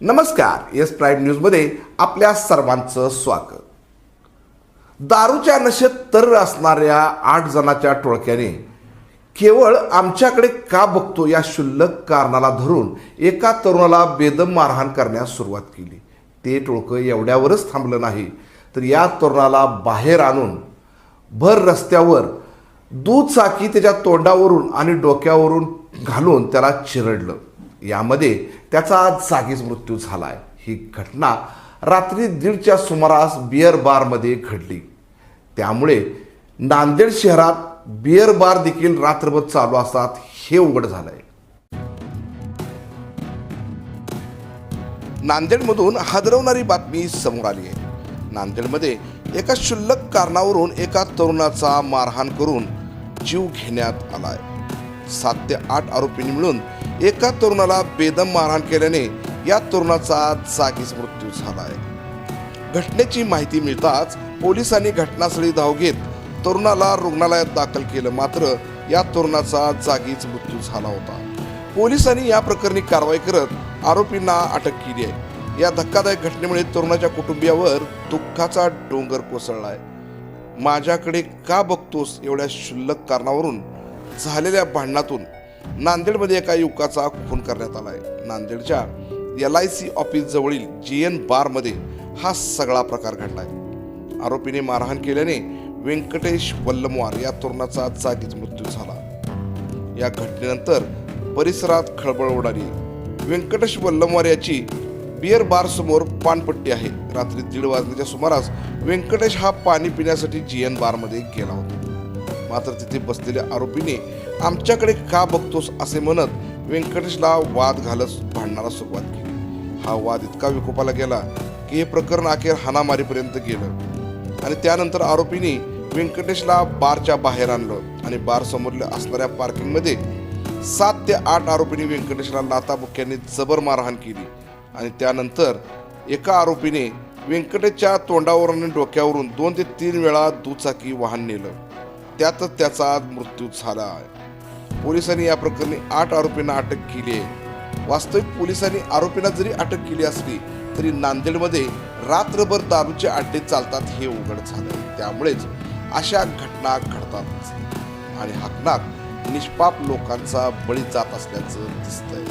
नमस्कार S prime न्यूजमध्ये आपल्या सर्वांचं स्वागत. दारूच्या नशेत तर असणाऱ्या आठ जणांच्या टोळक्याने केवळ आमच्याकडे का बघतो या क्षुल्लक कारणाला धरून एका तरुणाला बेदम मारहाण करण्यास सुरुवात केली. ते टोळकं एवढ्यावरच थांबलं नाही तर या तरुणाला बाहेर आणून भर रस्त्यावर दूध चाकी त्याच्या तोंडावरून आणि डोक्यावरून घालून त्याला चिरडलं. यामध्ये त्याचा आज जागीच मृत्यू झाला आहे ही घटना रात्री दीडच्या सुमारास बिअर बारमध्ये घडली. त्यामुळे नांदेड शहरात बिअर बार देखील रात्रभर चालू असतात हे उघड झालंय. नांदेडमधून हादरवणारी बातमी समोर आली आहे. नांदेडमध्ये एका क्षुल्लक कारणावरून एका तरुणाचा मारहाण करून जीव घेण्यात आलाय. सात ते आठ आरोपींनी मिळून एका तरुणाला बेदम मारहाण केल्याने या तरुणाचा जागीच मृत्यू झाला आहे घटनेची माहिती मिळताच पोलिसांनी घटनास्थळी धाव घेत तरुणाला रुग्णालयात दाखल केलं. मात्र या तरुणाचा जागीच मृत्यू झाला होता. पोलिसांनी या प्रकरणी कारवाई करत आरोपींना अटक केली आहे. या धक्कादायक घटनेमुळे तरुणाच्या कुटुंबियावर दुःखाचा डोंगर कोसळला आहे माझ्याकडे का बघतोस एवढ्या शुल्लक कारणावरून? झालेल्या भांडणातून नांदेडमध्ये एका युवकाचा खून करण्यात आला आहे नांदेडच्या एल आय सी ऑफिस जवळील जी एन बारमध्ये हा सगळा प्रकार घडला आहे आरोपीने मारहाण केल्याने व्यंकटेश वल्लमवार या तरुणाचा जागीच मृत्यू झाला. या घटनेनंतर परिसरात खळबळ उडाली व्यंकटेश वल्लमवार याची बिअर बार समोर पानपट्टी आहे. रात्री दीड वाजण्याच्या सुमारास व्यंकटेश हा पाणी पिण्यासाठी जी एन बारमध्ये गेला होता. मात्र तिथे बसलेल्या आरोपीने आमच्याकडे का बघतोस? असे म्हणत व्यंकटेशला वाद घालत भांडणाला सुरुवात केली. हा वाद इतका विकोपाला गेला की हे प्रकरण अखेर हाणामारीपर्यंत गेलं. आणि त्यानंतर आरोपीने व्यंकटेशला बारच्या बाहेर आणलं आणि बार समोरल्या असणाऱ्या पार्किंगमध्ये सात ते आठ आरोपींनी व्यंकटेशला लाताबुक्यांनी जबर मारहाण केली. आणि त्यानंतर एका आरोपीने व्यंकटेशच्या तोंडावरून आणि डोक्यावरून दोन ते तीन वेळा दुचाकी वाहन नेलं. त्यातच त्याचा आज मृत्यू झाला आहे पोलिसांनी या प्रकरणी आठ आरोपींना अटक केली आहे. वास्तविक पोलिसांनी आरोपींना जरी अटक केली असली तरी नांदेडमध्ये रात्रभर दारूचे अड्डे चालतात हे उघड झालं. त्यामुळेच अशा घटना घडतात आणि हाकनाक निष्पाप लोकांचा बळी जात असल्याचं दिसतंय.